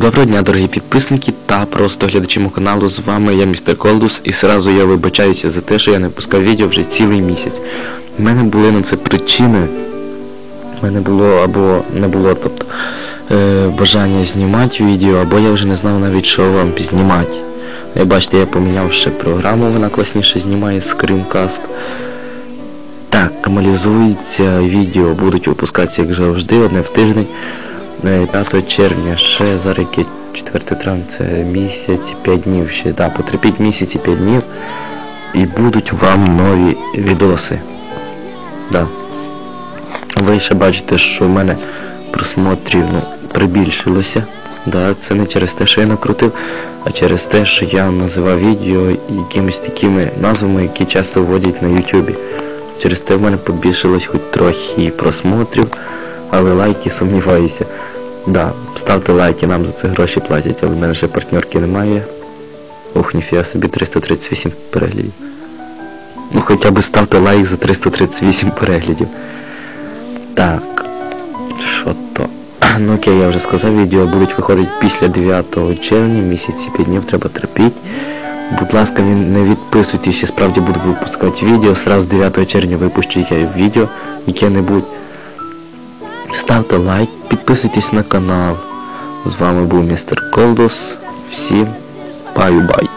Доброго дня, дорогі підписники та просто глядачі мого каналу. З вами я містер Колдус і сразу я вибачаюся за те, що я не пускав відео вже цілий місяць. У мене були на це причини. У мене було або не було, тобто е, бажання знімати відео, або я вже не знав навіть, що вам знімати. Як бачите, я поміняв ще програму, вона класніше знімає Screencast. Так, камалізується відео, будуть випускатися, як завжди, одне в тиждень. Е, 5 червня, ще зараз яке 4 травня, це місяць, 5 днів ще, да, потерпіть місяць і 5 днів. І будуть вам нові відоси. Да. Ви ще бачите, що в мене просмотрів ну, прибільшилося. Да, це не через те, що я накрутив, а через те, що я називав відео якимись такими назвами, які часто вводять на Ютубі. Через те в мене побільшилось хоч трохи просмотрів, але лайки сумніваюся. Да, ставте лайки, нам за це гроші платять, але в мене ще партнерки немає. Ох, ніфіга собі 338 переглядів. Ну хоча б ставте лайк за 338 переглядів. Так. Що то? Ну окей, я вже сказав, відео будуть виходити після 9 червня, місяці 5 днів треба терпіть. Будь ласка, не- відписуйтесь, я справді буду випускати відео. Сразу 9 червня випущу яке відео, яке-небудь. Ставте лайк, підписуйтесь на канал. З вами був містер Колдос. Всім баю-бай.